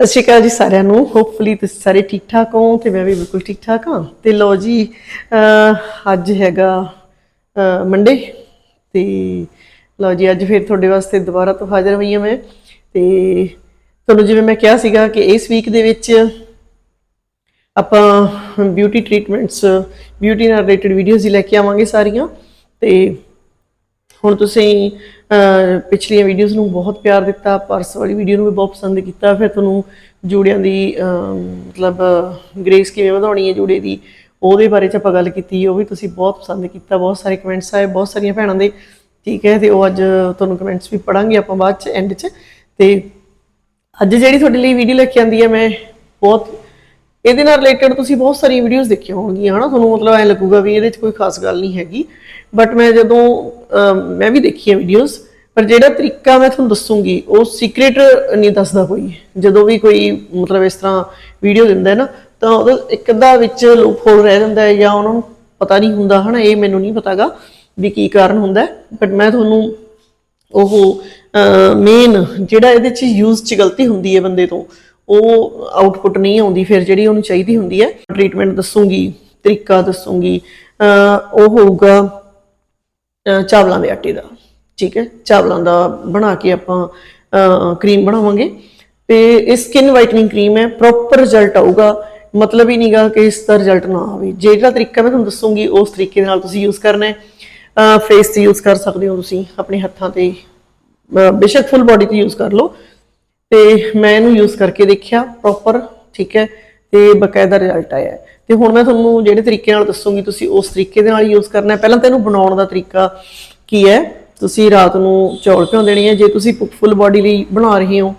ਸਤਿ ਸ਼੍ਰੀ ਅਕਾਲ ਜੀ ਸਾਰਿਆਂ ਨੂੰ। ਹੋਪਫੁਲੀ ਤੁਸੀਂ ਸਾਰੇ ਠੀਕ ਠਾਕ ਹੋ ਤੇ ਮੈਂ ਵੀ ਬਿਲਕੁਲ ਠੀਕ ਠਾਕ ਹਾਂ। ਤੇ ਲੋ ਜੀ ਅੱਜ ਹੈਗਾ ਮੰਡੇ ਤੇ ਲੋ ਜੀ, ਅੱਜ ਫਿਰ ਤੁਹਾਡੇ ਵਾਸਤੇ ਦੁਬਾਰਾ ਤੋਂ ਹਾਜ਼ਰ ਹੋਈ ਹਾਂ ਮੈਂ। ਤੇ ਤੁਹਾਨੂੰ ਜਿਵੇਂ ਮੈਂ ਕਿਹਾ ਸੀਗਾ ਕਿ ਇਸ ਵੀਕ ਦੇ ਵਿੱਚ ਆਪਾਂ ਬਿਊਟੀ ਟ੍ਰੀਟਮੈਂਟਸ ਬਿਊਟੀ ਨਾਲ ਰਿਲੇਟਡ ਵੀਡੀਓਜ਼ ਹੀ ਲੈ ਕੇ ਆਵਾਂਗੇ ਸਾਰੀਆਂ। ਤੇ ਹੁਣ ਤੁਸੀਂ ਪਿਛਲੀਆਂ ਵੀਡੀਓਜ਼ ਨੂੰ ਬਹੁਤ ਪਿਆਰ ਦਿੱਤਾ ਪਰਸ ਵਾਲੀ ਵੀਡੀਓ ਨੂੰ ਵੀ ਬਹੁਤ ਪਸੰਦ ਕੀਤਾ, ਫਿਰ ਤੁਹਾਨੂੰ ਜੂੜਿਆਂ ਦੀ ਮਤਲਬ ਗ੍ਰੇਸ ਕਿਵੇਂ ਵਧਾਉਣੀ ਹੈ ਜੂੜੇ ਦੀ, ਉਹਦੇ ਬਾਰੇ ਚ ਆਪਾਂ ਗੱਲ ਕੀਤੀ, ਉਹ ਵੀ ਤੁਸੀਂ ਬਹੁਤ ਪਸੰਦ ਕੀਤਾ, ਬਹੁਤ ਸਾਰੇ ਕਮੈਂਟਸ ਆਏ, ਬਹੁਤ ਸਾਰੀਆਂ ਭੈਣਾਂ ਦੇ, ਠੀਕ ਹੈ, ਤੇ ਉਹ ਅੱਜ ਤੁਹਾਨੂੰ ਕਮੈਂਟਸ ਵੀ ਪੜਾਂਗੇ ਆਪਾਂ ਬਾਅਦ ਚ ਐਂਡ ਚ, ਤੇ ਅੱਜ ਜਿਹੜੀ ਤੁਹਾਡੇ ਲਈ ਵੀਡੀਓ ਲੈ ਕੇ ਆਂਦੀ ਹੈ, ਮੈਂ ਬਹੁਤ ਇਹਦੇ ਨਾਲ ਰਿਲੇਟਡ ਤੁਸੀਂ ਬਹੁਤ ਸਾਰੀਆਂ ਵੀਡੀਓਜ਼ ਦੇਖੀਆਂ ਹੋਣਗੀਆਂ, ਹਨਾ? ਤੁਹਾਨੂੰ ਮਤਲਬ ਐ ਲੱਗੂਗਾ ਵੀ ਇਹਦੇ 'ਚ ਕੋਈ ਖਾਸ ਗੱਲ ਨਹੀਂ ਹੈਗੀ। ਬਟ ਮੈਂ ਜਦੋਂ ਮੈਂ ਵੀ ਦੇਖੀਆਂ ਵੀਡੀਓਜ਼ ਪਰ ਜਿਹੜਾ ਤਰੀਕਾ ਮੈਂ ਤੁਹਾਨੂੰ ਦੱਸੂਗੀ, ਉਹ ਸੀਕ੍ਰੀਟ ਨਹੀਂ ਦੱਸਦਾ ਕੋਈ। ਜਦੋਂ ਵੀ ਕੋਈ ਮਤਲਬ ਇਸ ਤਰ੍ਹਾਂ ਵੀਡੀਓ ਦਿੰਦਾ ਹੈ ਨਾ, ਤਾਂ ਉਹਦਾ ਇੱਕ ਅੱਧਾ ਵਿੱਚ ਲੂਪ ਹੋਲ ਰਹਿ ਜਾਂਦਾ ਹੈ ਜਾਂ ਉਹਨਾਂ ਨੂੰ ਪਤਾ ਨਹੀਂ ਹੁੰਦਾ, ਹਨਾ? ਇਹ ਮੈਨੂੰ ਨਹੀਂ ਪਤਾਗਾ ਵੀ ਕੀ ਕਾਰਨ ਹੁੰਦਾ ਬਟ ਮੈਂ ਤੁਹਾਨੂੰ ਉਹ ਮੇਨ ਜਿਹੜਾ ਇਹਦੇ ਚ ਯੂਜ਼ ਚ ਗਲਤੀ ਹੁੰਦੀ ਹੈ ਬੰਦੇ ਤੋਂ ਉਹ ਆਊਟਪੁੱਟ ਨਹੀਂ ਆਉਂਦੀ, ਫਿਰ ਜਿਹੜੀ ਉਹਨੂੰ ਚਾਹੀਦੀ ਹੁੰਦੀ ਹੈ ਟ੍ਰੀਟਮੈਂਟ ਦੱਸੂਗੀ, ਤਰੀਕਾ ਦੱਸੂਗੀ ਉਹ ਹੋਊਗਾ ਚਾਵਲਾਂ ਦੇ ਆਟੇ ਦਾ, ਠੀਕ ਹੈ, ਚਾਵਲਾਂ ਦਾ ਬਣਾ ਕੇ ਆਪਾਂ ਕਰੀਮ ਬਣਾਵਾਂਗੇ, ਤੇ ਇਹ ਸਕਿਨ ਵਾਈਟਨਿੰਗ ਕਰੀਮ ਹੈ ਪ੍ਰੋਪਰ ਰਿਜ਼ਲਟ ਆਊਗਾ, ਮਤਲਬ ਹੀ ਨਹੀਂਗਾ ਕਿ ਇਸ ਦਾ ਰਿਜ਼ਲਟ ਨਾ ਆਵੇ ਜਿਹੜਾ ਤਰੀਕਾ ਮੈਂ ਤੁਹਾਨੂੰ ਦੱਸੂਗੀ, ਉਸ ਤਰੀਕੇ ਦੇ ਨਾਲ ਤੁਸੀਂ ਯੂਜ਼ ਕਰਨਾ ਹੈ ਫੇਸ ਤੇ ਯੂਜ਼ ਕਰ ਸਕਦੇ ਹੋ ਤੁਸੀਂ, ਆਪਣੇ ਹੱਥਾਂ ਤੇ ਬੇਸ਼ੱਕ ਫੁੱਲ ਬਾਡੀ ਤੇ ਯੂਜ਼ ਕਰ ਲਓ ਤੇ ਮੈਂ ਇਹਨੂੰ ਯੂਜ਼ ਕਰਕੇ ਦੇਖਿਆ ਪ੍ਰੋਪਰ ਠੀਕ ਹੈ ਤੇ ਬਕਾਇਦਾ ਰਿਜ਼ਲਟ ਆਇਆ ਹੈ। ਤੇ ਹੁਣ ਮੈਂ ਤੁਹਾਨੂੰ ਜਿਹੜੇ ਤਰੀਕੇ ਨਾਲ ਦੱਸੂਗੀ ਤੁਸੀਂ ਉਸ ਤਰੀਕੇ ਦੇ ਨਾਲ ਯੂਜ਼ ਕਰਨਾ ਹੈ। ਪਹਿਲਾਂ ਤਾਂ ਇਹਨੂੰ ਬਣਾਉਣ ਦਾ ਤਰੀਕਾ ਕੀ ਹੈ? ਤੁਸੀਂ ਰਾਤ ਨੂੰ ਚੌਲ ਭਿਉਂ ਦੇਣੀ ਹੈ। ਜੇ ਤੁਸੀਂ ਫੁੱਲ ਬਾਡੀ ਲਈ ਬਣਾ ਰਹੇ ਹੋ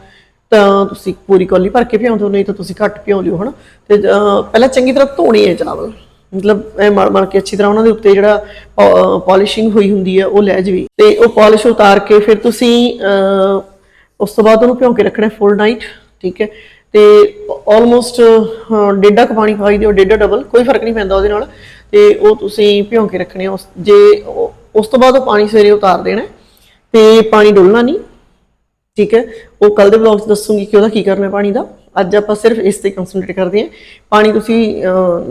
ਤਾਂ ਤੁਸੀਂ ਪੂਰੀ ਕੌਲੀ ਭਰ ਕੇ ਭਿਉਂ ਦਿਓ ਨਹੀਂ ਤਾਂ ਤੁਸੀਂ ਘੱਟ ਭਿਉਂ ਲਿਓ ਹਨਾ? ਤੇ ਅਹ, ਪਹਿਲਾਂ ਚੰਗੀ ਤਰ੍ਹਾਂ ਧੋਣੇ ਹੈ ਚਾਵਲ ਮਤਲਬ ਐ ਮਲ ਮਲ ਕੇ ਅੱਛੀ ਤਰ੍ਹਾਂ ਉਹਨਾਂ ਦੇ ਉੱਤੇ ਜਿਹੜਾ ਪਾਲਿਸ਼ਿੰਗ ਹੋਈ ਹੁੰਦੀ ਹੈ ਉਹ ਲੈ ਜਵੇ। ਤੇ ਉਹ ਪਾਲਿਸ਼ ਉਤਾਰ ਕੇ ਫਿਰ ਤੁਸੀਂ ਉਸ ਤੋਂ ਬਾਅਦ ਉਹਨੂੰ ਭਿਉਂ ਕੇ ਰੱਖਣਾ ਫੁੱਲ ਨਾਈਟ ਠੀਕ ਹੈ? ਤੇ ਆਲਮੋਸਟ ਡੇਢਾ ਕੁ ਪਾਣੀ ਪਾਈ ਦਿਓ, ਡੇਢਾ ਡਬਲ ਕੋਈ ਫ਼ਰਕ ਨਹੀਂ ਪੈਂਦਾ ਉਹਦੇ ਨਾਲ। ਤੇ ਉਹ ਤੁਸੀਂ ਭਿਉਂ ਕੇ ਰੱਖਣੇ ਉਸ, ਜੇ ਉਸ ਤੋਂ ਬਾਅਦ ਉਹ ਪਾਣੀ ਸਵੇਰੇ ਉਤਾਰ ਦੇਣਾ ਹੈ, ਤੇ ਪਾਣੀ ਡੋਲਣਾ ਨਹੀਂ, ਠੀਕ ਹੈ? ਉਹ ਕੱਲ ਦੇ ਵਲੌਗ 'ਚ ਦੱਸੂਗੀ ਕਿ ਉਹਦਾ ਕੀ ਕਰਨਾ ਹੈ ਪਾਣੀ ਦਾ। ਅੱਜ ਆਪਾਂ ਸਿਰਫ ਇਸ ਤੇ ਕਨਸੈਂਟਰੇਟ ਕਰਦੇ ਹਾਂ। ਪਾਣੀ ਤੁਸੀਂ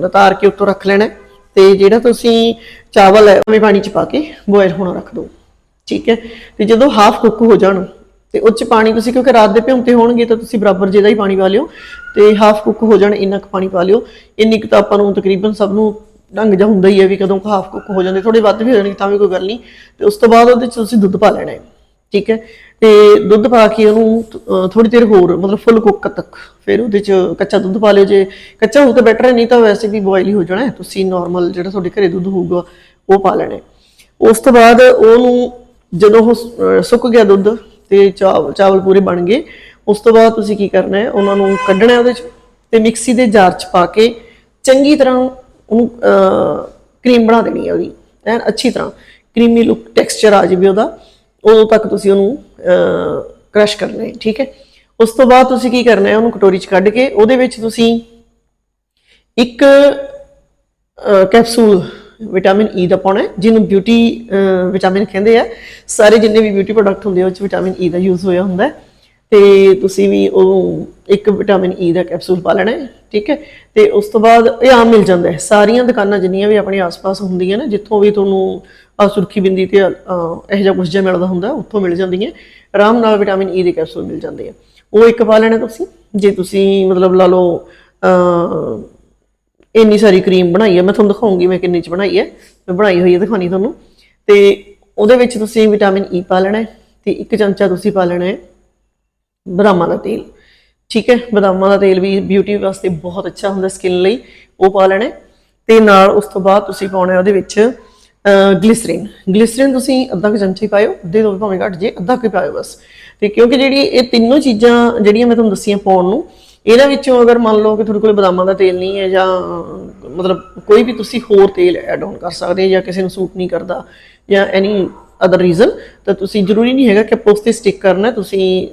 ਉਤਾਰ ਕੇ ਉੱਤੋਂ ਰੱਖ ਲੈਣਾ ਹੈ, ਤੇ ਜਿਹੜਾ ਤੁਸੀਂ ਚਾਵਲ ਹੈ ਉਹ ਪਾਣੀ 'ਚ ਪਾ ਕੇ ਬੋਇਲ ਹੋਣਾ ਰੱਖ ਦਿਓ, ਠੀਕ ਹੈ? ਤੇ ਜਦੋਂ ਹਾਫ ਕੁੱਕ ਹੋ ਜਾਣ ਤੇ ਉਹ 'ਚ ਪਾਣੀ ਤੁਸੀਂ ਕਿਉਂਕਿ ਰਾਤ ਦੇ ਭਿਉਂਤੇ ਹੋਣਗੇ ਤਾਂ ਤੁਸੀਂ ਬਰਾਬਰ ਜਿਹਦਾ ਹੀ ਪਾਣੀ ਪਾ ਲਿਓ ਤੇ ਹਾਫ ਕੁੱਕ ਹੋ ਜਾਣ, ਇੰਨਾ ਕੁ ਪਾਣੀ ਪਾ ਲਿਓ। ਇੰਨੀ ਕੁ ਤਾਂ ਆਪਾਂ ਨੂੰ ਤਕਰੀਬਨ ਸਭ ਨੂੰ ਢੰਗ ਜਾ ਹੁੰਦਾ ਹੀ ਹੈ ਵੀ ਕਦੋਂ ਹਾਫ ਕੁੱਕ ਹੋ ਜਾਂਦੇ ਥੋੜੇ ਵੱਧ ਵੀ ਹੋ ਜਾਣਗੇ ਤਾਂ ਵੀ ਕੋਈ ਗੱਲ ਨਹੀਂ। ਤੇ ਉਸ ਤੋਂ ਬਾਅਦ ਉਹਦੇ 'ਚ ਤੁਸੀਂ ਦੁੱਧ ਪਾ ਲੈਣਾ ਹੈ, ਠੀਕ ਹੈ? ਤੇ ਦੁੱਧ ਪਾ ਕੇ ਉਹਨੂੰ ਥੋੜੀ ਦੇਰ ਹੋਰ, ਮਤਲਬ ਫੁੱਲ ਕੁੱਕ ਤੱਕ। ਫਿਰ ਉਹਦੇ 'ਚ ਕੱਚਾ ਦੁੱਧ ਪਾ ਲਿਓ ਜੇ ਕੱਚਾ ਹੋਊ ਤਾਂ ਬੈਟਰ ਹੈ, ਨਹੀਂ ਤਾਂ ਵੈਸੇ ਵੀ ਬੋਇਲ ਹੀ ਹੋ ਜਾਣਾ ਤੁਸੀਂ ਨਾਰਮਲ ਜਿਹੜਾ ਤੁਹਾਡੇ ਘਰੇ ਦੁੱਧ ਹੋਊਗਾ, ਉਹ ਪਾ ਲੈਣਾ ਉਸ ਤੋਂ ਬਾਅਦ ਉਹਨੂੰ ਜਦੋਂ ਉਹ ਸੁੱਕ ਗਿਆ ਦੁੱਧ ਤੇ ਚਾਵਲ ਚਾਵਲ ਪੂਰੇ ਬਣ ਗਏ। ਉਸ ਤੋਂ ਬਾਅਦ ਤੁਸੀਂ ਕੀ ਕਰਨਾ ਹੈ, ਉਹਨਾਂ ਨੂੰ ਕੱਢਣਾ ਹੈ ਉਹਦੇ ਚ ਤੇ ਮਿਕਸੀ ਦੇ ਜਾਰ ਚ ਪਾ ਕੇ ਚੰਗੀ ਤਰ੍ਹਾਂ ਉਹਨੂੰ ਕਰੀਮ ਬਣਾ ਦੇਣੀ ਹੈ ਉਹਦੀ, ਐਨ ਅੱਛੀ ਤਰ੍ਹਾਂ। ਕਰੀਮੀ ਲੁੱਕ ਟੈਕਸਚਰ ਆ ਜਾਵੇ ਉਹਦਾ, ਉਦੋਂ ਤੱਕ ਤੁਸੀਂ ਉਹਨੂੰ ਕ੍ਰਸ਼ ਕਰਨਾ ਹੈ, ਠੀਕ ਹੈ। ਉਸ ਤੋਂ ਬਾਅਦ ਤੁਸੀਂ ਕੀ ਕਰਨਾ ਹੈ, ਉਹਨੂੰ ਕਟੋਰੀ ਚ ਕੱਢ ਕੇ ਉਹਦੇ ਵਿੱਚ ਤੁਸੀਂ ਇੱਕ ਕੈਪਸੂਲ ਵਿਟਾਮਿਨ ਈ ਦਾ ਪਾਉਣਾ ਜਿਹਨੂੰ ਬਿਊਟੀ ਵਿਟਾਮਿਨ ਕਹਿੰਦੇ ਆ। ਸਾਰੇ ਜਿੰਨੇ ਵੀ ਬਿਊਟੀ ਪ੍ਰੋਡਕਟ ਹੁੰਦੇ ਆ ਉਹ ਚ ਵਿਟਾਮਿਨ ਈ ਦਾ ਯੂਜ਼ ਹੋਇਆ ਹੁੰਦਾ ਹੈ। ਤੇ ਤੁਸੀਂ ਵੀ ਉਹ ਇੱਕ ਵਿਟਾਮਿਨ ਈ ਦਾ ਕੈਪਸੂਲ ਪਾ ਲੈਣਾ ਠੀਕ ਹੈ? ਤੇ ਉਸ ਤੋਂ ਬਾਅਦ ਇਹ ਆਮ ਮਿਲ ਜਾਂਦਾ ਹੈ। ਸਾਰੀਆਂ ਦੁਕਾਨਾਂ ਜਿੰਨੀਆਂ ਵੀ ਆਪਣੇ ਆਸ-ਪਾਸ ਹੁੰਦੀਆਂ ਨੇ ਜਿੱਥੋਂ ਵੀ ਤੁਹਾਨੂੰ ਆ ਸੁਰਖੀ ਬਿੰਦੀ ਤੇ ਅਹ, ਇਹੋ ਜਿਹਾ ਕੁਝ ਜਿਹਾ ਮਿਲਦਾ ਹੁੰਦਾ ਉੱਥੋਂ ਮਿਲ ਜਾਂਦੀਆਂ ਆਰਾਮ ਨਾਲ ਵਿਟਾਮਿਨ ਈ ਦੇ ਕੈਪਸੂਲ ਮਿਲ ਜਾਂਦੇ ਆ। ਉਹ ਇੱਕ ਪਾ ਲੈਣਾ ਤੁਸੀਂ। ਜੇ ਤੁਸੀਂ ਮਤਲਬ ਲਾ ਲਓ ਇੰਨੀ ਸਾਰੀ ਕਰੀਮ ਬਣਾਈ ਹੈ ਮੈਂ ਤੁਹਾਨੂੰ ਦਿਖਾਉਂਗੀ ਮੈਂ ਕਿੰਨੀ ਚ ਬਣਾਈ ਹੈ ਮੈਂ ਬਣਾਈ ਹੋਈ ਹੈ ਦਿਖਾਣੀ ਤੁਹਾਨੂੰ। ਤੇ ਉਹਦੇ ਵਿੱਚ ਤੁਸੀਂ ਵਿਟਾਮਿਨ ਈ ਪਾ ਲੈਣਾ ਹੈ ਤੇ ਇੱਕ ਚਮਚਾ ਤੁਸੀਂ ਪਾ ਲੈਣਾ ਹੈ ਬਦਾਮਾਂ ਦਾ ਤੇਲ। ਠੀਕ ਹੈ, ਬਦਾਮਾਂ ਦਾ ਤੇਲ ਵੀ ਬਿਊਟੀ ਵਾਸਤੇ ਬਹੁਤ ਅੱਛਾ ਹੁੰਦਾ ਸਕਿਨ ਲਈ, ਉਹ ਪਾ ਲੈਣਾ ਹੈ। ਤੇ ਨਾਲ ਉਸ ਤੋਂ ਬਾਅਦ ਤੁਸੀਂ ਪਾਉਣਾ ਉਹਦੇ ਵਿੱਚ ਗਲਿਸਰੀਨ ਗਲਿਸਰੀਨ ਤੁਸੀਂ ਅੱਧਾ ਕੁ ਚਮਚਾ ਪਾਇਓ, ਅੱਧੇ ਤੋਂ ਵੀ ਭਾਵੇਂ ਘੱਟ ਜੇ, ਅੱਧਾ ਕੁ ਪਾਇਓ ਬਸ। ਤੇ ਕਿਉਂਕਿ ਜਿਹੜੀ ਇਹ ਤਿੰਨੋਂ ਚੀਜ਼ਾਂ ਜਿਹੜੀਆਂ ਮੈਂ ਤੁਹਾਨੂੰ ਦੱਸੀਆਂ ਪਾਉਣ ਨੂੰ ਇਹਨਾਂ ਵਿੱਚੋਂ ਅਗਰ ਮੰਨ ਲਓ ਕਿ ਤੁਹਾਡੇ ਕੋਲ ਬਦਾਮਾਂ ਦਾ ਤੇਲ ਨਹੀਂ ਹੈ ਜਾਂ ਮਤਲਬ ਕੋਈ ਵੀ ਤੁਸੀਂ ਹੋਰ ਤੇਲ ਐਡ ਆਨ ਕਰ ਸਕਦੇ ਜਾਂ ਕਿਸੇ ਨੂੰ ਸੂਟ ਨਹੀਂ ਕਰਦਾ ਜਾਂ ਐਨੀ ਅਦਰ ਰੀਜ਼ਨ ਤਾਂ ਤੁਸੀਂ, ਜ਼ਰੂਰੀ ਨਹੀਂ ਹੈਗਾ ਕਿ ਪੋਸਟ ਤੇ ਸਟਿਕ ਕਰਨਾ, ਤੁਸੀਂ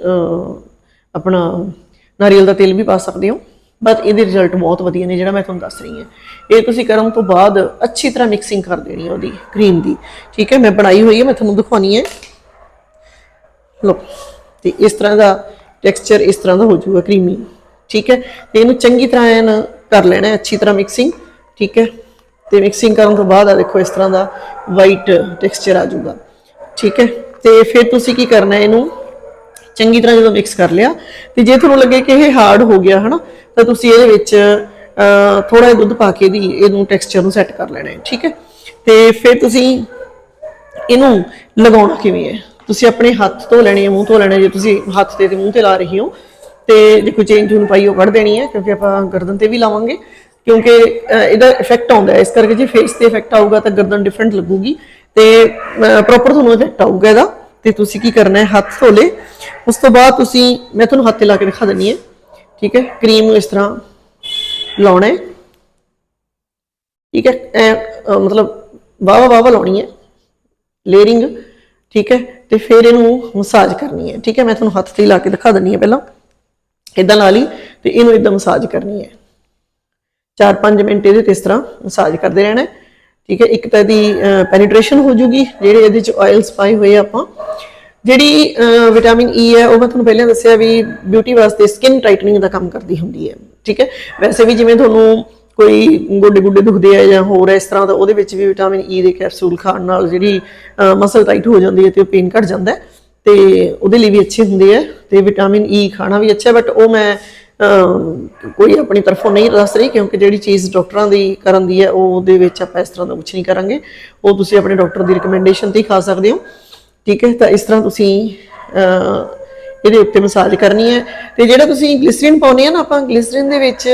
ਆਪਣਾ ਨਾਰੀਅਲ ਦਾ ਤੇਲ ਵੀ ਪਾ ਸਕਦੇ ਹੋ। ਬਟ ਇਹਦੇ ਰਿਜ਼ਲਟ ਬਹੁਤ ਵਧੀਆ ਨੇ ਜਿਹੜਾ ਮੈਂ ਤੁਹਾਨੂੰ ਦੱਸ ਰਹੀ ਹਾਂ। ਇਹ ਤੁਸੀਂ ਕਰਨ ਤੋਂ ਬਾਅਦ ਅੱਛੀ ਤਰ੍ਹਾਂ ਮਿਕਸਿੰਗ ਕਰ ਦੇਣੀ ਹੈ ਉਹਦੀ ਕਰੀਮ ਦੀ। ਠੀਕ ਹੈ, ਮੈਂ ਬਣਾਈ ਹੋਈ ਹੈ, ਮੈਂ ਤੁਹਾਨੂੰ ਦਿਖਾਉਣੀ ਹੈ। ਲੋ ਤੇ ਇਸ ਤਰ੍ਹਾਂ ਦਾ ਟੈਕਸਚਰ ਇਸ ਤਰ੍ਹਾਂ ਦਾ ਹੋ ਜਾਊਗਾ ਕਰੀਮੀ ਠੀਕ ਹੈ? ਤੇ ਇਹਨੂੰ ਚੰਗੀ ਤਰ੍ਹਾਂ ਐਨ ਕਰ ਲੈਣਾ ਅੱਛੀ ਤਰ੍ਹਾਂ ਮਿਕਸਿੰਗ ਠੀਕ ਹੈ? ਤੇ ਮਿਕਸਿੰਗ ਕਰਨ ਤੋਂ ਬਾਅਦ ਆ ਦੇਖੋ ਇਸ ਤਰ੍ਹਾਂ ਦਾ ਵਾਈਟ ਟੈਕਸਚਰ ਆ ਜਾਊਗਾ। ਠੀਕ ਹੈ? ਤੇ ਫਿਰ ਤੁਸੀਂ ਕੀ ਕਰਨਾ ਹੈ ਇਹਨੂੰ? ਚੰਗੀ ਤਰ੍ਹਾਂ ਜਦੋਂ ਮਿਕਸ ਕਰ ਲਿਆ, ਤੇ ਜੇ ਤੁਹਾਨੂੰ ਲੱਗੇ ਕਿ ਇਹ ਹਾਰਡ ਹੋ ਗਿਆ, ਹਨਾ? ਤਾਂ ਤੁਸੀਂ ਇਹਦੇ ਵਿੱਚ ਥੋੜਾ ਜਿਹਾ ਦੁੱਧ ਪਾ ਕੇ ਦੀ ਇਹਨੂੰ ਟੈਕਸਚਰ ਨੂੰ ਸੈੱਟ ਕਰ ਲੈਣਾ ਹੈ, ਠੀਕ ਹੈ? ਤੇ ਫਿਰ ਤੁਸੀਂ ਇਹਨੂੰ ਲਗਾਉਣਾ ਕਿਵੇਂ ਹੈ? ਤੁਸੀਂ ਆਪਣੇ ਹੱਥ ਧੋ ਲੈਣੇ ਆ ਮੂੰਹ ਧੋ ਲੈਣੇ ਜੇ ਤੁਸੀਂ ਹੱਥ ਤੇ ਤੇ ਮੂੰਹ ਤੇ ਲਾ ਰਹੀ ਹੋ ਤੇ ਜੇ ਕੋਈ ਚੇਂਜ ਚੂਨ ਪਾਈ ਉਹ ਕੱਢ ਦੇਣੀ ਹੈ, ਕਿਉਂਕਿ ਆਪਾਂ ਗਰਦਨ ਤੇ ਵੀ ਲਾਵਾਂਗੇ, ਕਿਉਂਕਿ ਇਹਦਾ ਇਫੈਕਟ ਆਉਂਦਾ ਹੈ। ਇਸ ਕਰਕੇ ਜੇ ਫੇਸ ਤੇ ਇਫੈਕਟ ਆਊਗਾ ਤਾਂ ਗਰਦਨ ਡਿਫਰੈਂਟ ਲੱਗੂਗੀ ਤੇ ਪ੍ਰੋਪਰ ਤੁਹਾਨੂੰ ਇਫੈਕਟ ਆਊਗਾ ਇਹਦਾ। ਤੇ ਤੁਸੀਂ ਕੀ ਕਰਨਾ ਹੈ, ਹੱਥ ਧੋ ਉਸ ਤੋਂ ਬਾਅਦ ਤੁਸੀਂ, ਮੈਂ ਤੁਹਾਨੂੰ ਹੱਥ ਤੇ ਲਾ ਕੇ ਦਿਖਾ ਦਿੰਨੀ ਹੈ। ਠੀਕ ਹੈ ਕਰੀਮ ਨੂੰ ਇਸ ਤਰ੍ਹਾਂ ਲਾਉਣਾ ਹੈ। ਠੀਕ ਹੈ ਮਤਲਬ ਵਾਵਾ ਵਾਵਾ ਲਾਉਣੀ ਹੈ। ਲੇਅਰਿੰਗ ਠੀਕ ਹੈ, ਤੇ ਫਿਰ ਇਹਨੂੰ ਮਸਾਜ ਕਰਨੀ ਹੈ। ਠੀਕ ਹੈ, ਮੈਂ ਤੁਹਾਨੂੰ ਹੱਥ ਤੇ ਲਾ ਕੇ ਦਿਖਾ ਦਿੰਨੀ ਹੈ ਪਹਿਲਾਂ। ਇਦਾਂ ਲਾ ਲਈ ਤੇ ਇਹਨੂੰ ਇਦਾਂ ਮਸਾਜ ਕਰਨੀ ਹੈ। 4-5 ਮਿੰਟ ਇਹਦੇ ਤੇ ਇਸ ਤਰ੍ਹਾਂ ਮਸਾਜ ਕਰਦੇ ਰਹਿਣਾ ਠੀਕ ਹੈ, ਇੱਕ ਤਾਂ ਇਹਦੀ ਪੈਨੀਟ੍ਰੇਸ਼ਨ ਹੋ ਜੂਗੀ, ਜਿਹੜੇ ਇਹਦੇ ਚ ਆਇਲਸ ਪਾਏ ਹੋਏ ਆ ਆਪਾਂ। ਜਿਹੜੀ ਵਿਟਾਮਿਨ ਈ e ਹੈ, ਉਹ ਮੈਂ ਤੁਹਾਨੂੰ ਪਹਿਲਾਂ ਦੱਸਿਆ ਵੀ ਬਿਊਟੀ ਵਾਸਤੇ ਸਕਿਨ ਟਾਈਟਨਿੰਗ ਦਾ ਕੰਮ ਕਰਦੀ ਹੁੰਦੀ ਹੈ। ਠੀਕ ਹੈ, ਵੈਸੇ ਵੀ ਜਿਵੇਂ ਤੁਹਾਨੂੰ ਕੋਈ ਗੋਡੇ ਗੁੱਡੇ ਦੁਖਦੇ ਆ ਜਾਂ ਹੋਰ ਇਸ ਤਰ੍ਹਾਂ ਦਾ, ਉਹਦੇ ਵਿੱਚ ਵੀ ਵਿਟਾਮਿਨ ਈ e ਦੇ ਕੈਪਸੂਲ ਖਾਣ ਨਾਲ ਜਿਹੜੀ ਮਸਲ ਟਾਈਟ ਹੋ ਜਾਂਦੀ ਹੈ ਤੇ ਉਹ ਪੇਨ ਘਟ ਜਾਂਦਾ ਹੈ। ਤੇ ਉਹਦੇ ਲਈ ਵੀ ਅੱਛੇ ਹੁੰਦੇ ਆ, ਤੇ ਵਿਟਾਮਿਨ ਈ e ਖਾਣਾ ਵੀ ਅੱਛਾ ਬਟ ਉਹ ਮੈਂ ਕੋਈ ਆਪਣੀ ਤਰਫੋਂ ਨਹੀਂ ਦੱਸ ਰਹੀ, ਕਿਉਂਕਿ ਜਿਹੜੀ ਚੀਜ਼ ਡਾਕਟਰਾਂ ਦੀ ਕਰਨ ਦੀ ਹੈ, ਉਹ ਉਹਦੇ ਵਿੱਚ ਆਪਾਂ ਇਸ ਤਰ੍ਹਾਂ ਦਾ ਕੁਝ ਨਹੀਂ ਕਰਾਂਗੇ। ਉਹ ਤੁਸੀਂ ਆਪਣੇ ਡਾਕਟਰ ਦੀ ਰეკਮੈਂਡੇਸ਼ਨ ਤੇ ਹੀ ਖਾ ਸਕਦੇ ਹੋ। ਠੀਕ ਹੈ, ਤਾਂ ਇਸ ਤਰ੍ਹਾਂ ਤੁਸੀਂ ਇਹਦੇ ਉੱਤੇ ਮਸਾਜ ਕਰਨੀ ਹੈ। ਤੇ ਜਿਹੜਾ ਤੁਸੀਂ ਗਲਿਸਰੀਨ ਪਾਉਨੇ ਆ ਨਾ, ਆਪਾਂ ਗਲਿਸਰੀਨ ਦੇ ਵਿੱਚ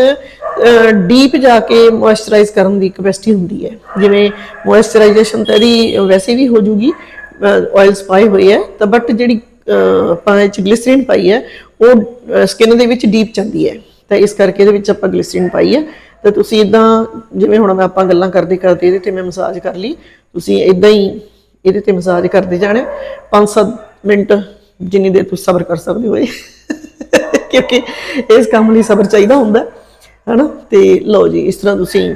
ਡੀਪ ਜਾ ਕੇ ਮੋਇਸਚਰਾਈਜ਼ ਕਰਨ ਦੀ ਕਪੈਸਿਟੀ ਹੁੰਦੀ ਹੈ। ਜਿਵੇਂ ਮੋਇਸਚਰਾਈਜੇਸ਼ਨ ਤਾਂ ਇਹਦੀ ਵੈਸੇ ਵੀ ਹੋ ਜੂਗੀ ਆਇਲਸ ਪਾਏ ਹੋਏ ਹੈ ਤਾਂ ਬਟ ਜਿਹੜੀ ਆਪਾਂ ਇਹ ਚ ਗਲਿਸਰੀਨ ਪਾਈ ਹੈ ਉਹ ਸਕਿਨ ਦੇ ਵਿੱਚ ਡੀਪ ਜਾਂਦੀ ਹੈ। ਤਾਂ ਇਸ ਕਰਕੇ ਇਹਦੇ ਵਿੱਚ ਆਪਾਂ ਗਲਿਸਰੀਨ ਪਾਈ ਹੈ। ਤਾਂ ਤੁਸੀਂ ਇਦਾਂ ਜਿਵੇਂ ਹੁਣ ਮੈਂ ਆਪਾਂ ਗੱਲਾਂ ਕਰਦੇ ਕਰਦੇ ਇਹਦੇ ਤੇ ਮੈਂ ਮਸਾਜ ਕਰ ਲਈ ਤੁਸੀਂ ਇਦਾਂ ਹੀ ਇਹਦੇ ਤੇ ਮਸਾਜ ਕਰਦੇ ਜਾਣਾ 5-7 ਮਿੰਟ ਜਿੰਨੀ ਦੇਰ ਤੁਸੀਂ ਸਬਰ ਕਰ ਸਕਦੇ ਹੋ ਇਹ। ਕਿਉਂਕਿ ਇਸ ਕੰਮ ਲਈ ਸਬਰ ਚਾਹੀਦਾ ਹੁੰਦਾ ਹੈ, ਹਨਾ? ਤੇ ਲਓ ਜੀ ਇਸ ਤਰ੍ਹਾਂ ਤੁਸੀਂ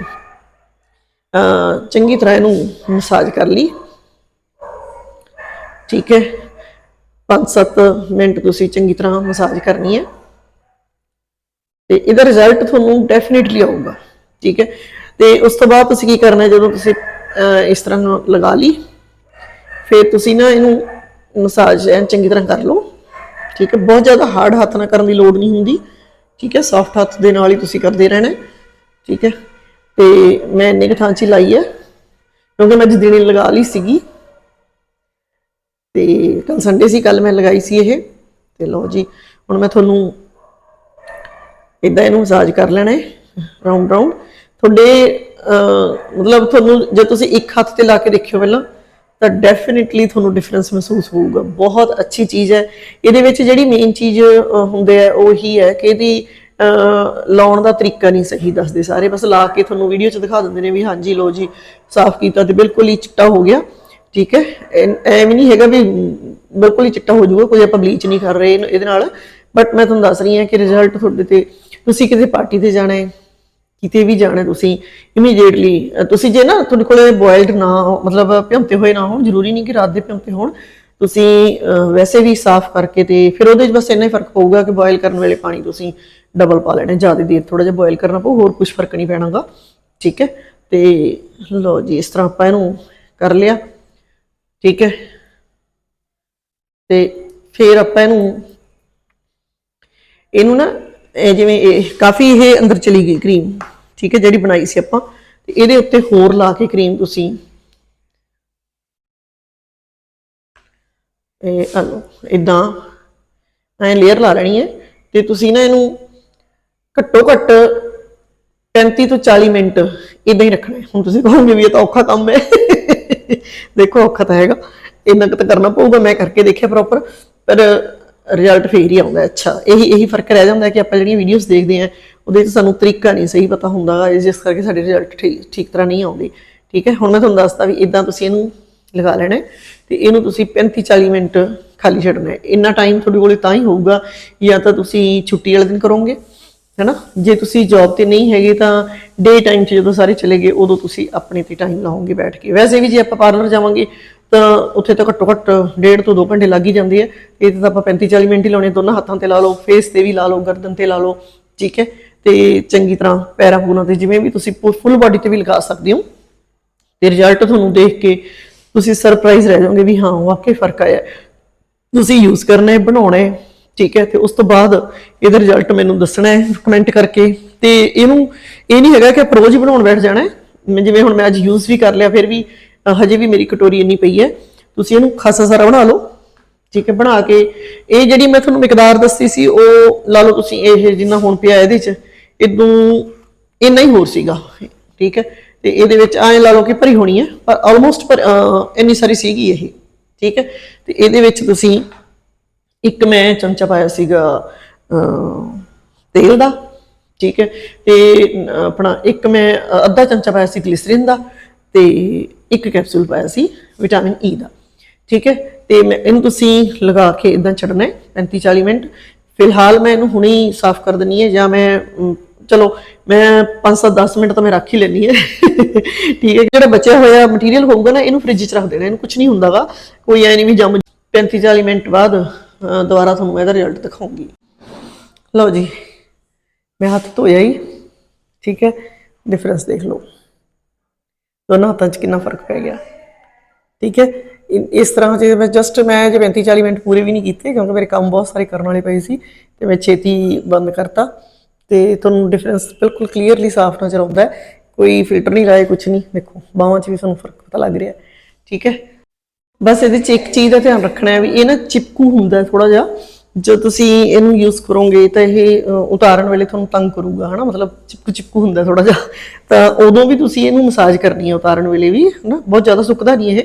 ਚੰਗੀ ਤਰ੍ਹਾਂ ਇਹਨੂੰ ਮਸਾਜ ਕਰ ਲਈ। ਠੀਕ ਹੈ। 5-7 ਮਿੰਟ ਤੁਸੀਂ ਚੰਗੀ ਤਰ੍ਹਾਂ ਮਸਾਜ ਕਰਨੀ ਹੈ। ਤੇ ਇਹਦਾ ਰਿਜ਼ਲਟ ਤੁਹਾਨੂੰ ਡੈਫੀਨਿਟਲੀ ਆਊਗਾ। ਠੀਕ ਹੈ। ਤੇ ਉਸ ਤੋਂ ਬਾਅਦ ਤੁਸੀਂ ਕੀ ਕਰਨਾ ਜਦੋਂ ਤੁਸੀਂ ਇਸ ਤਰ੍ਹਾਂ ਲਗਾ ਲਈ, ਫਿਰ ਤੁਸੀਂ ਨਾ ਇਹਨੂੰ ਮਸਾਜ ਐਨ ਚੰਗੀ ਤਰ੍ਹਾਂ ਕਰ ਲਓ। ਠੀਕ ਹੈ। ਬਹੁਤ ਜ਼ਿਆਦਾ ਹਾਰਡ ਹੱਥ ਨਾਲ ਕਰਨ ਦੀ ਲੋੜ ਨਹੀਂ ਹੁੰਦੀ। ਠੀਕ ਹੈ। ਸੌਫਟ ਹੱਥ ਦੇ ਨਾਲ ਹੀ ਤੁਸੀਂ ਕਰਦੇ ਰਹਿਣਾ ਠੀਕ ਹੈ। ਤੇ ਮੈਂ ਇੰਨੇ ਕੁ ਥਾਂ 'ਚ ਹੀ ਲਾਈ ਹੈ, ਕਿਉਂਕਿ ਮੈਂ ਜਿਸ ਦਿਨ ਲਗਾ ਲਈ ਸੀਗੀ ਤੇ ਕੱਲ ਸੰਡੇ ਸੀ ਕੱਲ ਮੈਂ ਲਗਾਈ ਸੀ ਇਹ। ਤੇ ਲਓ ਜੀ, ਹੁਣ ਮੈਂ ਤੁਹਾਨੂੰ ਇਦਾਂ ਇਹਨੂੰ ਮਸਾਜ ਕਰ ਲੈਣਾ ਹੈ ਰਾਉਂਡ ਰਾਉਂਡ ਤੁਹਾਡੇ ਮਤਲਬ ਤੁਹਾਨੂੰ ਜੇ ਤੁਸੀਂ ਇੱਕ ਹੱਥ ਤੇ ਲਾ ਕੇ ਦੇਖਿਓ ਪਹਿਲਾਂ, ਤਾਂ ਡੈਫੀਨਿਟਲੀ ਤੁਹਾਨੂੰ ਡਿਫਰੈਂਸ ਮਹਿਸੂਸ ਹੋਊਗਾ। ਬਹੁਤ ਅੱਛੀ ਚੀਜ਼ ਹੈ। ਇਹਦੇ ਵਿੱਚ ਜਿਹੜੀ ਮੇਨ ਚੀਜ਼ ਹੁੰਦੇ ਹੈ ਉਹ ਹੀ ਹੈ ਕਿ ਇਹਦੀ ਲਾਉਣ ਦਾ ਤਰੀਕਾ ਨਹੀਂ ਸਹੀ ਦੱਸਦੇ ਸਾਰੇ। ਬਸ ਲਾ ਕੇ ਤੁਹਾਨੂੰ ਵੀਡੀਓ 'ਚ ਦਿਖਾ ਦਿੰਦੇ ਨੇ ਵੀ ਹਾਂਜੀ ਲੋ ਜੀ, ਸਾਫ਼ ਕੀਤਾ ਤੇ ਬਿਲਕੁਲ ਹੀ ਚਿੱਟਾ ਹੋ ਗਿਆ। ਠੀਕ ਹੈ? ਐਵੇਂ ਨਹੀਂ ਹੈਗਾ ਵੀ ਬਿਲਕੁਲ ਹੀ ਚਿੱਟਾ ਹੋ ਜਾਊਗਾ, ਕੋਈ ਆਪਾਂ ਬਲੀਚ ਨਹੀਂ ਕਰ ਰਹੇ ਇਹਦੇ ਨਾਲ। ਬਟ ਮੈਂ ਤੁਹਾਨੂੰ ਦੱਸ ਰਹੀ ਹਾਂ ਕਿ ਰਿਜ਼ਲਟ ਤੁਹਾਡੇ ਤੇ ਤੁਸੀਂ ਕਿਤੇ ਪਾਰਟੀ ਤੇ ਜਾਣਾ ਹੈ, ਕਿਤੇ ਵੀ ਜਾਣਾ ਤੁਸੀਂ ਇਮੀਡੀਏਟਲੀ ਤੁਸੀਂ ਜੇ ਨਾ ਤੁਹਾਡੇ ਕੋਲੇ ਬੋਇਲਡ ਨਾ ਹੋ- ਮਤਲਬ ਭਿਉਂਤੇ ਹੋਏ ਨਾ ਹੋਣ, ਜ਼ਰੂਰੀ ਨਹੀਂ ਕਿ ਰਾਤ ਦੇ ਭਿਉਂਤੇ ਹੋਣ, ਤੁਸੀਂ ਵੈਸੇ ਵੀ ਸਾਫ਼ ਕਰਕੇ ਤੇ ਫਿਰ ਉਹਦੇ 'ਚ ਬਸ ਇੰਨਾ ਹੀ ਫ਼ਰਕ ਪਊਗਾ ਕਿ ਬੋਇਲ ਕਰਨ ਵੇਲੇ ਪਾਣੀ ਤੁਸੀਂ ਡਬਲ ਪਾ ਲੈਣਾ, ਜ਼ਿਆਦਾ ਦੇਰ ਥੋੜਾ ਜਿਹਾ ਬੋਇਲ ਕਰਨਾ ਪਊ, ਹੋਰ ਕੁਝ ਫ਼ਰਕ ਨਹੀਂ ਪੈਣਾਗਾ। ਠੀਕ ਹੈ? ਤੇ ਲਓ ਜੀ, ਇਸ ਤਰ੍ਹਾਂ ਆਪਾਂ ਇਹਨੂੰ ਕਰ ਲਿਆ। ਠੀਕ ਹੈ? ਤੇ ਫਿਰ ਆਪਾਂ ਇਹਨੂੰ ਇਹਨੂੰ ਨਾ, ਇਹ ਜਿਵੇਂ ਇਹ ਕਾਫੀ ਇਹ ਅੰਦਰ ਚਲੀ ਗਈ ਕਰੀਮ, ਠੀਕ ਹੈ, ਜਿਹੜੀ ਬਣਾਈ ਸੀ ਆਪਾਂ। ਤੇ ਇਹਦੇ ਉੱਤੇ ਹੋਰ ਲਾ ਕੇ ਕਰੀਮ ਤੁਸੀਂ, ਇਹ ਆਲੋ ਇਦਾਂ ਐ ਲੇਅਰ ਲਾ ਲੈਣੀ ਹੈ। ਤੇ ਤੁਸੀਂ ਨਾ ਇਹਨੂੰ ਘੱਟੋ ਘੱਟ 35 ਤੋਂ 40 ਮਿੰਟ ਇਦਾਂ ਹੀ ਰੱਖਣਾ ਹੁਣ ਤੁਸੀਂ ਕਹੋਗੇ ਵੀ ਇਹ ਤਾਂ ਔਖਾ ਕੰਮ ਹੈ। ਦੇਖੋ ਔਖਾ ਤਾਂ ਹੈਗਾ, ਇੰਨਾ ਕੁ ਤਾਂ ਕਰਨਾ ਪਊਗਾ, ਮੈਂ ਕਰਕੇ ਦੇਖਿਆ ਪ੍ਰੋਪਰ ਪਰ ਰਿਜ਼ਲਟ ਫੇਰ ਹੀ ਆਉਂਦਾ ਅੱਛਾ, ਇਹੀ ਇਹੀ ਫ਼ਰਕ ਰਹਿ ਜਾਂਦਾ ਕਿ ਆਪਾਂ ਜਿਹੜੀਆਂ ਵੀਡੀਓਜ਼ ਦੇਖਦੇ ਆ ਉਹਦੇ 'ਚ ਸਾਨੂੰ ਤਰੀਕਾ ਨਹੀਂ ਸਹੀ ਪਤਾ ਹੁੰਦਾ ਜਿਸ ਕਰਕੇ ਸਾਡੇ ਰਿਜ਼ਲਟ ਠੀਕ ਠੀਕ ਤਰ੍ਹਾਂ ਨਹੀਂ ਆਉਂਦੇ, ਠੀਕ ਹੈ? ਹੁਣ ਮੈਂ ਤੁਹਾਨੂੰ ਦੱਸਦਾ ਵੀ ਇਦਾਂ ਤੁਸੀਂ ਇਹਨੂੰ ਲਗਾ ਲੈਣਾ ਹੈ ਤੇ ਇਹਨੂੰ ਤੁਸੀਂ 35 40 ਮਿੰਟ ਖਾਲੀ ਛੱਡਣਾ ਹੈ। ਇੰਨਾ ਟਾਈਮ ਤੁਹਾਡੇ ਕੋਲੇ ਤਾਂ ਹੀ ਹੋਊਗਾ, ਜਾਂ ਤਾਂ ਤੁਸੀਂ ਛੁੱਟੀ ਵਾਲੇ ਦਿਨ ਕਰੋਗੇ ਹੈਨਾ? ਜੇ ਤੁਸੀਂ ਜੌਬ ਤੇ ਨਹੀਂ ਹੈਗੇ ਤਾਂ ਡੇ ਟਾਈਮ 'ਚ ਜਦੋਂ ਸਾਰੇ ਚਲੇ ਗਏ, ਉਦੋਂ ਤੁਸੀਂ ਆਪਣੇ ਤੇ ਟਾਈਮ ਲਾਓਗੇ ਬੈਠ ਕੇ। ਵੈਸੇ ਵੀ ਜੇ ਆਪਾਂ ਪਾਰਲਰ ਜਾਵਾਂਗੇ, ਤਾਂ ਉੱਥੇ ਤਾਂ ਘੱਟੋ ਘੱਟ ਡੇਢ ਤੋਂ 2 ਘੰਟੇ ਲੱਗ ਹੀ ਜਾਂਦੇ ਆ। ਇਹ ਤਾਂ ਆਪਾਂ 35 40 ਮਿੰਟ ਹੀ ਲਾਉਣੇ ਦੋਨਾਂ ਹੱਥਾਂ ਤੇ ਲਾ ਲਓ ਫੇਸ ਤੇ ਵੀ ਲਾ ਲਓ, ਗਰਦਨ ਤੇ ਲਾ ਲਓ, ਠੀਕ ਹੈ? ਤੇ ਚੰਗੀ ਤਰ੍ਹਾਂ ਪੈਰਾਂ ਪੂਰਾਂ ਤੇ ਜਿਵੇਂ ਵੀ ਤੁਸੀਂ ਫੁੱਲ ਬਾਡੀ ਤੇ ਵੀ ਲਗਾ ਸਕਦੇ ਹੋ। ਤੇ ਰਿਜ਼ਲਟ ਤੁਹਾਨੂੰ ਦੇਖ ਕੇ ਤੁਸੀਂ ਸਰਪ੍ਰਾਈਜ਼ ਰਹਿ ਜਾਓਗੇ ਵੀ ਹਾਂ, ਵਾਕਈ ਫ਼ਰਕ ਆਇਆ। ਤੁਸੀਂ ਯੂਜ਼ ਕਰਨਾ ਹੈ, ਬਣਾਉਣਾ ਹੈ। ਠੀਕ ਹੈ, ਤੇ ਉਸ ਤੋਂ ਬਾਅਦ ਇਹਦਾ ਰਿਜ਼ਲਟ ਮੈਨੂੰ ਦੱਸਣਾ ਹੈ ਕਮੈਂਟ ਕਰਕੇ। ਤੇ ਇਹਨੂੰ, ਇਹ ਨਹੀਂ ਹੈਗਾ ਕਿ ਆਪਾਂ ਹੀ ਬਣਾਉਣ ਬੈਠ ਜਾਣਾ ਹੈ। ਜਿਵੇਂ ਹੁਣ ਮੈਂ ਅੱਜ ਯੂਜ਼ ਵੀ ਕਰ ਲਿਆ, ਫਿਰ ਵੀ ਹਜੇ ਵੀ ਮੇਰੀ ਕਟੋਰੀ ਇੰਨੀ ਪਈ ਹੈ। ਤੁਸੀਂ ਇਹਨੂੰ ਖਾਸਾ ਸਾਰਾ ਬਣਾ ਲਓ। ਠੀਕ ਹੈ, ਬਣਾ ਕੇ, ਇਹ ਜਿਹੜੀ ਮੈਂ ਤੁਹਾਨੂੰ ਮਿਕਦਾਰ ਦੱਸੀ ਸੀ, ਉਹ ਲਾ ਲਓ ਤੁਸੀਂ, ਇਹ ਜਿੰਨਾ ਹੁਣ ਪਿਆ ਇਹਦੇ ਚ ਇਦੋਂ ਇੰਨਾ ਹੀ ਹੋਰ ਸੀਗਾ। ਠੀਕ ਹੈ, ਤੇ ਇਹਦੇ ਵਿੱਚ ਐਂ ਲਾ ਲਓ ਕਿ ਭਰੀ ਹੋਣੀ ਹੈ, ਪਰ ਆਲਮੋਸਟ ਪਰ ਇੰਨੀ ਸਾਰੀ ਸੀਗੀ ਇਹ। ਠੀਕ ਹੈ, ਤੇ ਇਹਦੇ ਵਿੱਚ ਤੁਸੀਂ ਇੱਕ ਮੈਂ ਚਮਚਾ ਪਾਇਆ ਸੀਗਾ ਤੇਲ ਦਾ, ਠੀਕ ਹੈ, ਤੇ ਆਪਣਾ ਇੱਕ ਮੈਂ ਅੱਧਾ ਚਮਚਾ ਪਾਇਆ ਸੀ ਗਲਿਸਰੀਨ ਦਾ ਤੇ ਇੱਕ ਕੈਪਸੂਲ ਪਾਇਆ ਸੀ ਵਿਟਾਮਿਨ ਈ ਦਾ, ਠੀਕ ਹੈ, ਤੇ ਮੈਂ ਇਹਨੂੰ ਤੁਸੀਂ ਲਗਾ ਕੇ ਇਦਾਂ ਛੱਡਣਾ ਹੈ 35 40 ਮਿੰਟ। ਫਿਲਹਾਲ ਮੈਂ ਇਹਨੂੰ ਹੁਣੇ ਹੀ ਸਾਫ਼ ਕਰ ਦਿੰਨੀ ਹੈ ਜਾਂ ਮੈਂ ਚਲੋ, ਮੈਂ 5-7 10 ਮਿੰਟ ਤਾਂ ਮੈਂ ਰੱਖ ਹੀ ਲੈਣੀ ਹੈ, ਠੀਕ ਹੈ, ਜਿਹੜਾ ਬਚਿਆ ਹੋਇਆ ਮਟੀਰੀਅਲ ਹੋਊਗਾ ਨਾ, ਇਹਨੂੰ ਫ੍ਰਿਜ 'ਚ ਰੱਖ ਦੇਣਾ, ਇਹਨੂੰ ਕੁਝ ਨਹੀਂ ਹੁੰਦਾਗਾ, ਕੋਈ ਐ ਨਹੀਂ ਵੀ ਜੰਮ 35 40 ਮਿੰਟ ਬਾਅਦ ਅਹ, ਦੁਬਾਰਾ ਤੁਹਾਨੂੰ ਇਹਦਾ ਰਿਜ਼ਲਟ ਦਿਖਾਉਂਗੀ। ਲਓ ਜੀ ਮੈਂ ਹੱਥ ਧੋਇਆ ਹੀ ਠੀਕ ਹੈ? ਡਿਫਰੈਂਸ ਦੇਖ ਲਓ। ਦੋਨਾਂ ਹੱਥਾਂ 'ਚ ਕਿੰਨਾ ਫ਼ਰਕ ਪੈ ਗਿਆ। ਠੀਕ ਹੈ? ਇ- ਇਸ ਤਰ੍ਹਾਂ ਜੇ ਮੈਂ ਜਸਟ ਮੈਂ ਜੇ 35 40 ਮਿੰਟ ਪੂਰੇ ਵੀ ਨਹੀਂ ਕੀਤੇ ਕਿਉਂਕਿ ਮੇਰੇ ਕੰਮ ਬਹੁਤ ਸਾਰੇ ਕਰਨ ਵਾਲੇ ਪਏ ਸੀ ਤੇ ਮੈਂ ਛੇਤੀ ਬੰਦ ਕਰਤਾ। ਤੇ ਤੁਹਾਨੂੰ ਡਿਫਰੈਂਸ ਬਿਲਕੁਲ ਕਲੀਅਰਲੀ ਸਾਫ਼ ਨਜ਼ਰ ਆਉਂਦਾ ਹੈ। ਕੋਈ ਫਿਲਟਰ ਨਹੀਂ ਲਾਇਆ ਕੁਝ ਨਹੀਂ। ਦੇਖੋ ਬਾਹਾਂ 'ਚ ਵੀ ਤੁਹਾਨੂੰ ਫ਼ਰਕ ਪਤਾ ਲੱਗ ਰਿਹਾ ਹੈ। ਠੀਕ ਹੈ? ਬਸ ਇਹਦੇ 'ਚ ਇੱਕ ਚੀਜ਼ ਦਾ ਧਿਆਨ ਰੱਖਣਾ ਹੈ ਵੀ ਇਹ ਨਾ ਚਿਪਕੂ ਹੁੰਦਾ ਥੋੜਾ ਜਿਹਾ। ਜੋ ਤੁਸੀਂ ਇਹਨੂੰ ਯੂਜ਼ ਕਰੋਗੇ ਤਾਂ ਇਹ ਉਤਾਰਨ ਵੇਲੇ ਤੁਹਾਨੂੰ ਤੰਗ ਕਰੂਗਾ, ਹਨਾ? ਮਤਲਬ ਚਿਪਕੂ ਚਿਪਕੂ ਹੁੰਦਾ ਥੋੜਾ ਜਿਹਾ। ਤਾਂ ਉਦੋਂ ਵੀ ਤੁਸੀਂ ਇਹਨੂੰ ਮਸਾਜ ਕਰਨੀ ਹੈ ਉਤਾਰਨ ਵੇਲੇ ਵੀ, ਹਨਾ? ਬਹੁਤ ਜ਼ਿਆਦਾ ਸੁੱਕਦਾ ਨਹੀਂ ਇਹ।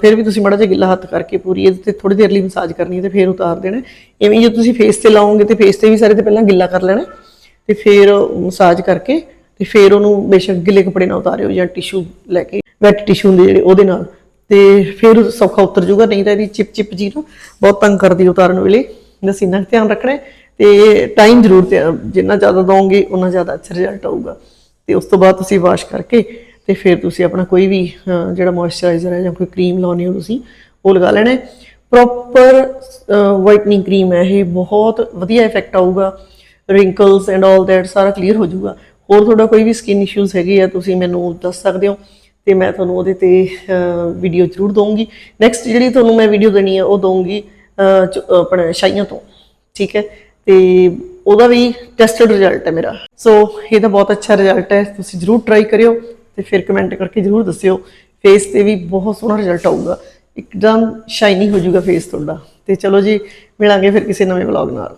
ਫਿਰ ਵੀ ਤੁਸੀਂ ਮਾੜਾ ਜਿਹਾ ਗਿੱਲਾ ਹੱਥ ਕਰਕੇ ਪੂਰੀ ਇਹਦੇ ਤੇ ਥੋੜੀ ਦੇਰ ਲਈ ਮਸਾਜ ਕਰਨੀ ਹੈ ਤੇ ਫਿਰ ਉਤਾਰ ਦੇਣਾ ਹੈ। ਇਵੇਂ ਜੇ ਤੁਸੀਂ ਫੇਸ ਤੇ ਲਾਓਗੇ ਤੇ ਫੇਸ ਤੇ ਵੀ ਸਾਰੇ ਤੇ ਪਹਿਲਾਂ ਗਿੱਲਾ ਕਰ ਲੈਣਾ ਹੈ ਤੇ ਫਿਰ ਮਸਾਜ ਕਰਕੇ ਤੇ ਫਿਰ ਉਹਨੂੰ ਬੇਸ਼ੱਕ ਗਿੱਲੇ ਕੱਪੜੇ ਨਾਲ ਉਤਾਰਿਓ ਜਾਂ ਟਿਸ਼ੂ ਲੈ ਕੇ ਵੈਟ ਟਿਸ਼ੂ ਹੁੰਦੇ ਜਿਹੜੇ ਉਹਦੇ ਨਾਲ। ਤੇ ਫਿਰ ਸੌਖਾ ਉਤਰ ਜੂਗਾ ਨਹੀਂ ਤਾਂ ਇਹਦੀ ਚਿਪ ਚਿਪ ਜੀ ਨਾ ਬਹੁਤ ਤੰਗ ਕਰਦੀ ਉਤਾਰਨ ਵੇਲੇ। ਬਸ ਕੁ ਧਿਆਨ ਰੱਖਣਾ ਹੈ ਤੇ ਟਾਈਮ ਜ਼ਰੂਰ ਜਿੰਨਾ ਜ਼ਿਆਦਾ ਦੋਗੇ ਉਨਾ ਜ਼ਿਆਦਾ ਅੱਛਾ ਰਿਜ਼ਲਟ ਆਊਗਾ। ਤੇ ਉਸ ਤੋਂ ਬਾਅਦ ਤੁਸੀਂ ਵਾਸ਼ ਕਰਕੇ ਤੇ ਫਿਰ ਤੁਸੀਂ ਆਪਣਾ ਕੋਈ ਵੀ ਜਿਹੜਾ ਮੋਇਸਚਰਾਈਜ਼ਰ ਹੈ ਜਾਂ ਕੋਈ ਕਰੀਮ ਲਾਉਣੀ ਹੋ ਤੁਸੀਂ, ਉਹ ਲਗਾ ਲੈਣਾ ਪ੍ਰੋਪਰ ਵਾਈਟਨਿੰਗ ਕਰੀਮ ਹੈ ਇਹ, ਬਹੁਤ ਵਧੀਆ ਇਫੈਕਟ ਆਊਗਾ। ਰਿੰਕਲਸ ਐਂਡ ਆਲ ਦੈਟ ਸਾਰਾ ਕਲੀਅਰ ਹੋ ਜਾਊਗਾ। ਹੋਰ ਤੁਹਾਡਾ ਕੋਈ ਵੀ ਸਕਿਨ ਇਸ਼ੂਜ਼ ਹੈਗੇ ਆ, ਤੁਸੀਂ ਮੈਨੂੰ ਦੱਸ ਸਕਦੇ ਹੋ। ਤੇ ਮੈਂ ਤੁਹਾਨੂੰ ਉਹਦੇ ਤੇ ਵੀਡੀਓ ਜ਼ਰੂਰ ਦਊਂਗੀ। ਨੈਕਸਟ ਜਿਹੜੀ ਤੁਹਾਨੂੰ ਮੈਂ ਵੀਡੀਓ ਦੇਣੀ ਹੈ, ਉਹ ਦਊਂਗੀ ਚ- ਆਪਣਾ ਸ਼ਾਈਆਂ ਤੋਂ, ਠੀਕ ਹੈ? ਤੇ ਉਹਦਾ ਵੀ ਟੈਸਟਡ ਰਿਜ਼ਲਟ ਹੈ ਮੇਰਾ। ਸੋ ਇਹਦਾ ਬਹੁਤ ਅੱਛਾ ਰਿਜ਼ਲਟ ਹੈ, ਤੁਸੀਂ ਜ਼ਰੂਰ ਟਰਾਈ ਕਰਿਓ ਤੇ ਫਿਰ ਕਮੈਂਟ ਕਰਕੇ ਜ਼ਰੂਰ ਦੱਸਿਓ। ਫੇਸ ਤੇ ਵੀ ਬਹੁਤ ਸੋਹਣਾ ਰਿਜ਼ਲਟ ਆਊਗਾ। ਇੱਕਦਮ ਸ਼ਾਈਨੀ ਹੋ ਜਾਊਗਾ ਫੇਸ ਤੁਹਾਡਾ। ਤੇ ਚਲੋ ਜੀ, ਮਿਲਾਂਗੇ ਫਿਰ ਕਿਸੇ ਨਵੇਂ ਵਲੌਗ ਨਾਲ।